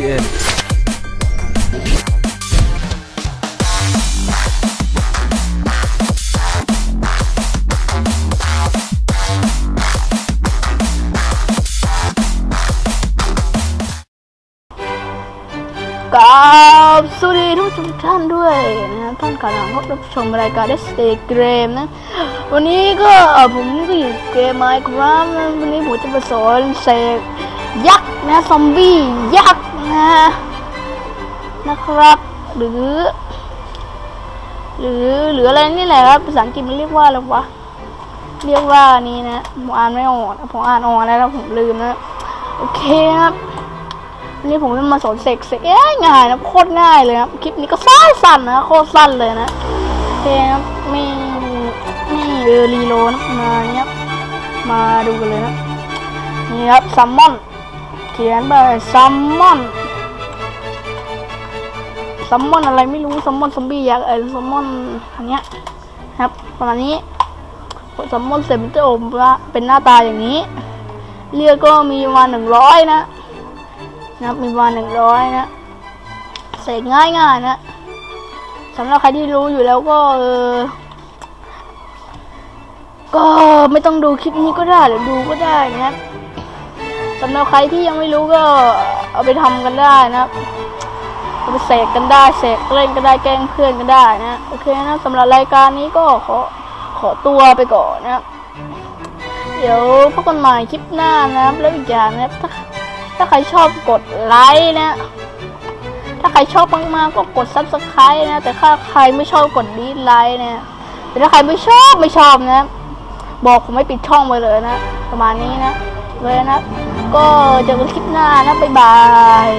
กินกับสวัสดีทุกท่านด้วยนะท่านกำลังรับชมรายการ d e s t a y Game นะ วันนี้ก็ผมก็อยู่เกม Minecraft วันนี้ผมจะมาสอนเสกยักษ์นะ ซอมบี้ยักษ์ นะครับ หรือ หรือหรืออะไรนี่แหละครับภาษาอังกฤษมันเรียกว่าอะไรวะเรียกว่านี่นะผมอ่านไม่ออกผมอ่านออกแล้วผมลืมนะโอเคครับนนี้ผมจะมาสอนเสกเสกง่ายนะโคตรง่ายเลยนะคลิปนี้ก็สั้นสั้นนะโคตรสั้นเลยนะโอเคครับไม่ไม่เออรีโลนะมาเนี้ยมาดูกันเลยนะนี่ครับซัมมอนเขียนไปซัมมอน ซัมมอนอะไรไม่รู้ซัมมอนซอมบี้ยักษ์เออซัมมอนอันเนี้ยครับประมาณนี้ซัมมอนเสร็จมันจะออกมาเป็นหน้าตาอย่างนี้ เรียกก็มีประมาณหนึ่งร้อยนะนะครับมีวันหนึ่งร้อยนะเสกง่ายง่ายนะสำหรับใครที่รู้อยู่แล้วก็เออก็ไม่ต้องดูคลิปนี้ก็ได้หรือดูก็ได้นะครับสำหรับใครที่ยังไม่รู้ก็เอาไปทำกันได้นะครับ ไปเสกกันได้เสกเล่นก็ได้แกล้งเพื่อนก็ได้นะโอเคนะสำหรับรายการนี้ก็ขอขอตัวไปก่อนนะเดี๋ยวพบกันใหม่คลิปหน้านะครับ แล้วอีกอย่างนะครับถ้าถ้าใครชอบกดไลค์นะ ถ้าใครชอบมากๆก็กด subscribe นะ แต่ถ้าใครไม่ชอบกดดีไลค์นะแต่ถ้าใครไม่ชอบไม่ชอบนะ บอกผมไม่ปิดช่องไปเลยนะ ประมาณนี้นะเลยนะ ก็เจอกันคลิปหน้านะ บ๊ายบาย